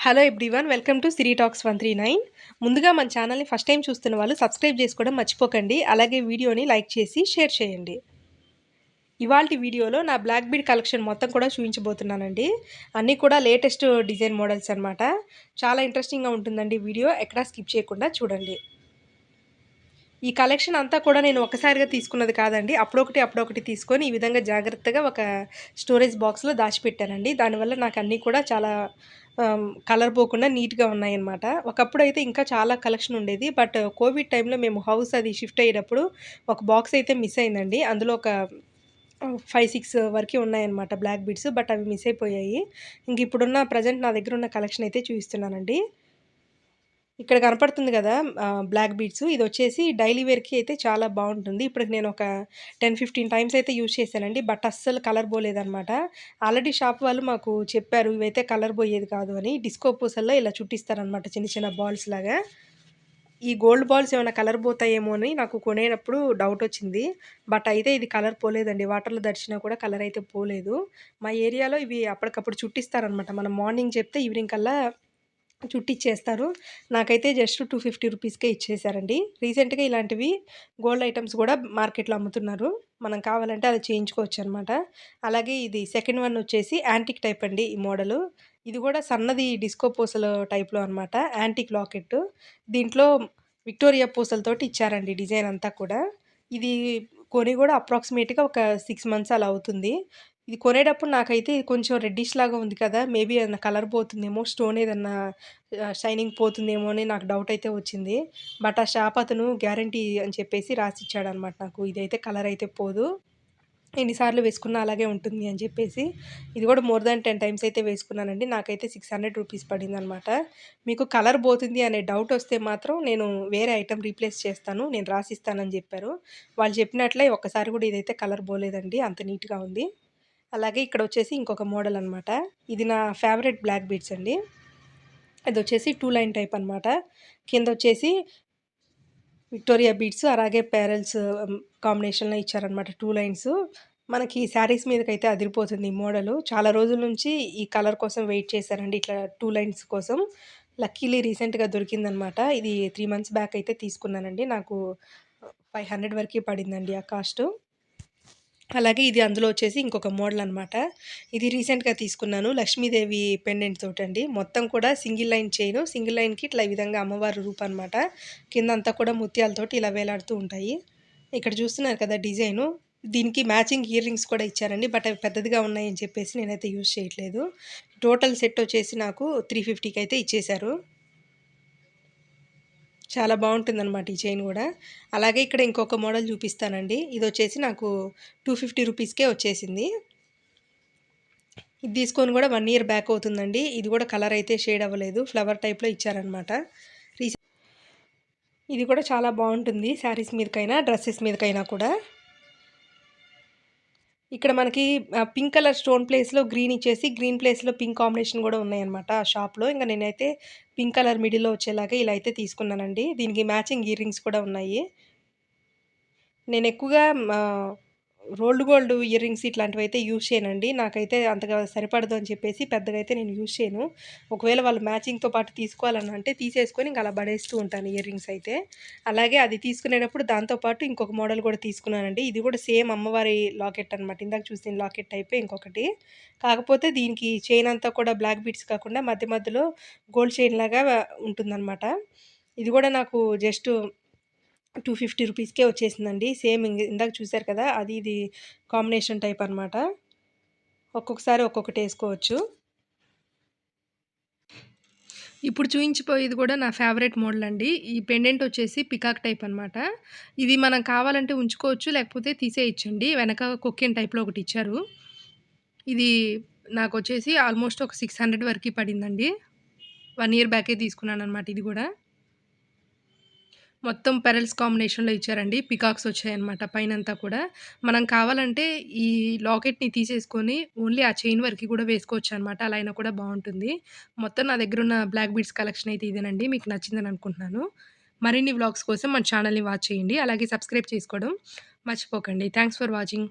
Hello everyone welcome to Siri talks one three nine ముందుగా మన ఛానల్ని ఫస్ట్ టైం చూస్తున్న వాళ్ళు సబ్స్క్రైబ్ చేసుకోవడం మర్చిపోకండి. అలాగే వీడియోని లైక్ చేసి షేర్ చేయండి. ఇవాళ వీడియోలో నా బ్లాక్ బీడ్ కలెక్షన్ మొత్తం కూడా చూపించబోతున్నానండి. అన్నీ కూడా లేటెస్ట్ డిజైన్ మోడల్స్ అనమాట చాలా ఇంట్రెస్టింగ్గా ఉంటుందండి వీడియో. ఎక్కడా స్కిప్ చేయకుండా చూడండి. ఈ కలెక్షన్ అంతా కూడా నేను ఒకసారిగా తీసుకున్నది కాదండి. అప్పుడొకటి అప్పుడొకటి తీసుకొని ఈ విధంగా జాగ్రత్తగా ఒక స్టోరేజ్ బాక్స్లో దాచిపెట్టానండి. దానివల్ల నాకు అన్నీ కూడా చాలా కలర్ పోకుండా నీట్గా ఉన్నాయన్నమాట. ఒకప్పుడు అయితే ఇంకా చాలా కలెక్షన్ ఉండేది. బట్ కోవిడ్ టైంలో మేము హౌస్ అది షిఫ్ట్ అయ్యేటప్పుడు ఒక బాక్స్ అయితే మిస్ అయిందండి. అందులో ఒక ఫైవ్ సిక్స్ వరకు ఉన్నాయన్నమాట బ్లాక్ బీడ్స్. బట్ అవి మిస్ అయిపోయాయి. ఇంక ఇప్పుడున్న ప్రజెంట్ నా దగ్గర ఉన్న కలెక్షన్ అయితే చూపిస్తున్నానండి. ఇక్కడ కనపడుతుంది కదా బ్లాక్ బీడ్స్ ఇది వచ్చేసి డైలీ వేర్కి అయితే చాలా బాగుంటుంది. ఇప్పటికి నేను ఒక టెన్ ఫిఫ్టీన్ టైమ్స్ అయితే యూజ్ చేశానండి. బట్ అస్సలు కలర్ పోలేదనమాట ఆల్రెడీ షాప్ వాళ్ళు మాకు చెప్పారు ఇవైతే కలర్ పోయేది కాదు అని. డిస్కో పూసల్లో ఇలా చుట్టిస్తారనమాట చిన్న చిన్న బాల్స్ లాగా. ఈ గోల్డ్ బాల్స్ ఏమైనా కలర్ పోతాయేమో అని నాకు కొనేటప్పుడు డౌట్ వచ్చింది. బట్ అయితే ఇది కలర్ పోలేదండి. వాటర్లో దర్శినా కూడా కలర్ అయితే పోలేదు. మా ఏరియాలో ఇవి అప్పటికప్పుడు చుట్టిస్తారనమాట మనం మార్నింగ్ చెప్తే ఈవినింగ్ కల్లా చుట్టిచ్చేస్తారు. నాకైతే జస్ట్ టూ ఫిఫ్టీ రూపీస్కే ఇచ్చేసారండి. రీసెంట్గా ఇలాంటివి గోల్డ్ ఐటమ్స్ కూడా మార్కెట్లో అమ్ముతున్నారు. మనం కావాలంటే అది చేయించుకోవచ్చు అనమాట అలాగే ఇది సెకండ్ వన్ వచ్చేసి యాంటిక్ టైప్ అండి ఈ మోడలు. ఇది కూడా సన్నది డిస్కో పూసల టైప్లో అనమాట. యాంటిక్ లాకెట్ దీంట్లో విక్టోరియా పూసలతోటి ఇచ్చారండి డిజైన్ అంతా కూడా. ఇది కొని కూడా అప్రాక్సిమేట్గా ఒక సిక్స్ మంత్స్ అలా అవుతుంది. ఇది కొనేటప్పుడు నాకైతే ఇది కొంచెం రెడ్డిష్ లాగా ఉంది కదా మేబీ ఏదైనా కలర్ పోతుందేమో స్టోన్ ఏదన్నా షైనింగ్ పోతుందేమో అని నాకు డౌట్ అయితే వచ్చింది. బట్ ఆ షాప్ అతను గ్యారంటీ అని చెప్పేసి రాసిచ్చాడు అనమాట నాకు. ఇదైతే కలర్ అయితే పోదు. ఎన్నిసార్లు వేసుకున్నా అలాగే ఉంటుంది అని చెప్పేసి. ఇది కూడా మోర్ దాన్ టెన్ టైమ్స్ అయితే వేసుకున్నానండి. నాకైతే సిక్స్ హండ్రెడ్ రూపీస్ పడింది అనమాట మీకు కలర్ పోతుంది అనే డౌట్ వస్తే మాత్రం నేను వేరే ఐటెం రీప్లేస్ చేస్తాను. నేను రాసిస్తానని చెప్పారు. వాళ్ళు చెప్పినట్లే ఒక్కసారి కూడా ఇదైతే కలర్ పోలేదండి. అంత నీట్గా ఉంది. అలాగే ఇక్కడ వచ్చేసి ఇంకొక మోడల్ అనమాట ఇది నా ఫేవరెట్ బ్లాక్ బీడ్స్ అండి. ఇది వచ్చేసి టూ లైన్ టైప్ అనమాట కింద వచ్చేసి విక్టోరియా బీడ్స్ అలాగే ప్యారల్స్ కాంబినేషన్లో ఇచ్చారనమాట టూ లైన్స్. మనకి శారీస్ మీదకైతే అదిరిపోతుంది ఈ మోడల్. చాలా రోజుల నుంచి ఈ కలర్ కోసం వెయిట్ చేశారండి ఇట్లా టూ లైన్స్ కోసం. లక్కీలీ రీసెంట్గా దొరికిందనమాట ఇది త్రీ మంత్స్ బ్యాక్ అయితే తీసుకున్నానండి. నాకు ఫైవ్ హండ్రెడ్ వరకు పడిందండి ఆ కాస్ట్. అలాగే ఇది అందులో వచ్చేసి ఇంకొక మోడల్ అనమాట ఇది రీసెంట్గా తీసుకున్నాను. లక్ష్మీదేవి పెండెంట్ తోటండి. మొత్తం కూడా సింగిల్ లైన్ చైన్ సింగిల్ లైన్కి ఇట్లా ఈ విధంగా అమ్మవారి రూపం అనమాట కింద అంతా కూడా ముత్యాలతోటి ఇలా వేలాడుతూ ఉంటాయి. ఇక్కడ చూస్తున్నారు కదా డిజైను దీనికి మ్యాచింగ్ ఇయర్ రింగ్స్ కూడా ఇచ్చారండి. బట్ అవి పెద్దదిగా ఉన్నాయని చెప్పేసి నేనైతే యూజ్ చేయట్లేదు. టోటల్ సెట్ వచ్చేసి నాకు త్రీ ఫిఫ్టీకి అయితే ఇచ్చేశారు. చాలా బాగుంటుందన్నమాట ఈ చైన్ కూడా. అలాగే ఇక్కడ ఇంకొక మోడల్ చూపిస్తానండి. ఇది వచ్చేసి నాకు టూ ఫిఫ్టీ రూపీస్కే వచ్చేసింది. ఇది తీసుకొని కూడా వన్ ఇయర్ బ్యాక్ అవుతుందండి. ఇది కూడా కలర్ అయితే షేడ్ అవ్వలేదు. ఫ్లవర్ టైప్లో ఇచ్చారనమాట ఇది కూడా చాలా బాగుంటుంది. శారీస్ మీదకైనా డ్రెస్సెస్ మీదకైనా కూడా. ఇక్కడ మనకి పింక్ కలర్ స్టోన్ ప్లేస్లో గ్రీన్ ఇచ్చేసి గ్రీన్ ప్లేస్లో పింక్ కాంబినేషన్ కూడా ఉన్నాయన్నమాట ఆ షాప్లో. ఇంకా నేనైతే పింక్ కలర్ మిడిల్లో వచ్చేలాగా ఇలా అయితే తీసుకున్నానండి. దీనికి మ్యాచింగ్ ఇయర్ రింగ్స్ కూడా ఉన్నాయి. నేను ఎక్కువగా రోల్డ్ గోల్డ్ ఇయర్ రింగ్స్ ఇట్లాంటివి అయితే యూజ్ చేయనండి. నాకైతే అంతగా సరిపడదు అని చెప్పేసి పెద్దగా అయితే నేను యూజ్ చేయను. ఒకవేళ వాళ్ళు మ్యాచింగ్తో పాటు తీసుకోవాలని అంటే తీసేసుకొని ఇంకా అలా పడేస్తూ ఉంటాను ఇయర్ రింగ్స్ అయితే. అలాగే అది తీసుకునేటప్పుడు దాంతోపాటు ఇంకొక మోడల్ కూడా తీసుకున్నానండి. ఇది కూడా సేమ్ అమ్మవారి లాకెట్ అనమాట ఇందాక చూసిన లాకెట్ టైపే ఇంకొకటి. కాకపోతే దీనికి చైన్ అంతా కూడా బ్లాక్ బీట్స్ కాకుండా మధ్య మధ్యలో గోల్డ్ చైన్ లాగా ఉంటుందన్నమాట. ఇది కూడా నాకు జస్ట్ టూ ఫిఫ్టీ రూపీస్కే వచ్చేసిందండి. సేమ్ ఇందాక చూసారు కదా అది ఇది కాంబినేషన్ టైప్ అనమాట ఒక్కొక్కసారి ఒక్కొక్కటి వేసుకోవచ్చు. ఇప్పుడు చూయించిపోయేది కూడా నా ఫేవరెట్ మోడల్ అండి. ఈ పెండెంట్ వచ్చేసి పికాక్ టైప్ అనమాట ఇది మనం కావాలంటే ఉంచుకోవచ్చు లేకపోతే తీసేయచ్చండి. వెనక కొక్కెన్ టైప్లో ఒకటి ఇచ్చారు. ఇది నాకు వచ్చేసి ఆల్మోస్ట్ ఒక సిక్స్ హండ్రెడ్ వరకు పడిందండి. వన్ ఇయర్ బ్యాకే తీసుకున్నాను అనమాట ఇది కూడా. మొత్తం పెరల్స్ కాంబినేషన్లో ఇచ్చారండి. పికాక్స్ వచ్చాయన్నమాట పైనంతా కూడా. మనం కావాలంటే ఈ లాకెట్ని తీసేసుకొని ఓన్లీ ఆ చైన్ వరకు కూడా వేసుకోవచ్చు అనమాట అలా అయినా కూడా బాగుంటుంది. మొత్తం నా దగ్గర ఉన్న బ్లాక్ బీడ్స్ కలెక్షన్ అయితే ఇదేనండి. మీకు నచ్చిందని అనుకుంటున్నాను. మరిన్ని వ్లాగ్స్ కోసం మన ఛానల్ని వాచ్ చేయండి. అలాగే సబ్స్క్రైబ్ చేసుకోవడం మర్చిపోకండి. Thanks for watching.